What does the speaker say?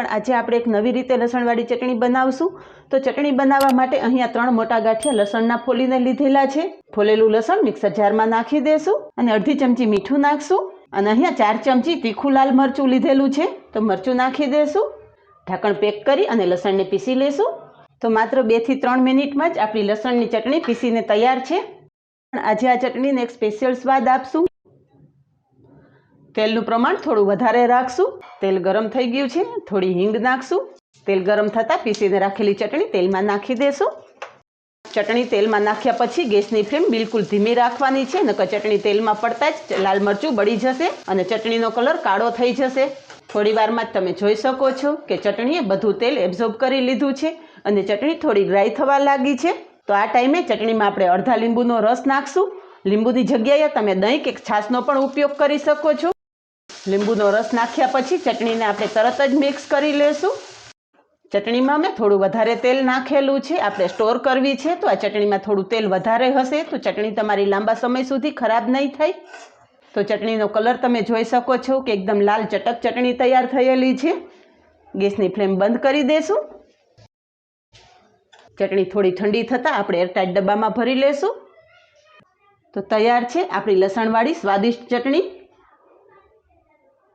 પણ આજે આપણે એક નવી રીતે લસણવાળી ચટણી બનાવશું. તો ચટણી બનાવવા માટે અહીંયા ત્રણ મોટા ગાંઠિયા લસણના ફોલીને લીધેલા છે. ફોલેલું લસણ મિક્સર જારમાં નાખી દેશું અને અડધી ચમચી મીઠું નાખશું અને અહીંયા ચાર ચમચી તીખું લાલ મરચું લીધેલું છે. તો મરચું નાખી દેશું. ઢાંકણ પેક કરી અને લસણને પીસી લેશું. તો માત્ર બેથી ત્રણ મિનિટમાં જ આપણી લસણની ચટણી પીસીને તૈયાર છે. પણ આજે આ ચટણીને એક સ્પેશિયલ સ્વાદ આપશું. તેલનું પ્રમાણ થોડું વધારે રાખશું. તેલ ગરમ થઈ ગયું છે, થોડી હિંગ નાખશું. તેલ ગરમ થતાં પીસીને રાખેલી ચટણી તેલમાં નાખી દેશું. ચટણી તેલમાં નાખ્યા પછી ગેસની ફ્લેમ બિલકુલ ધીમી રાખવાની છે, નકર ચટણી તેલમાં પડતા જ લાલ મરચું બળી જશે અને ચટણીનો કલર કાળો થઈ જશે. થોડી વારમાં જ તમે જોઈ શકો છો કે ચટણીએ બધું તેલ એબ્ઝોર્બ કરી લીધું છે અને ચટણી થોડી ડ્રાય થવા લાગી છે. તો આ ટાઈમે ચટણીમાં આપણે અડધા લીંબુનો રસ નાખશું. લીંબુની જગ્યાએ તમે દહીં કે છાશનો પણ ઉપયોગ કરી શકો છો. લીંબુનો રસ નાખ્યા પછી ચટણીને આપણે તરત જ મિક્સ કરી લેશું. ચટણીમાં મેં થોડું વધારે તેલ નાખેલું છે. આપણે સ્ટોર કરવી છે. તો આ ચટણીમાં થોડું તેલ વધારે હશે. તો ચટણી તમારી લાંબા સમય સુધી ખરાબ નહીં થાય તો ચટણીનો કલર તમે જોઈ શકો છો કે એકદમ લાલ ચટક ચટણી તૈયાર થયેલી છે. ગેસની ફ્લેમ બંધ કરી દેશું. ચટણી થોડી ઠંડી થતાં આપણે એરટાઈટ ડબ્બામાં ભરી લેશું. તો તૈયાર છે આપણી લસણવાળી સ્વાદિષ્ટ ચટણી.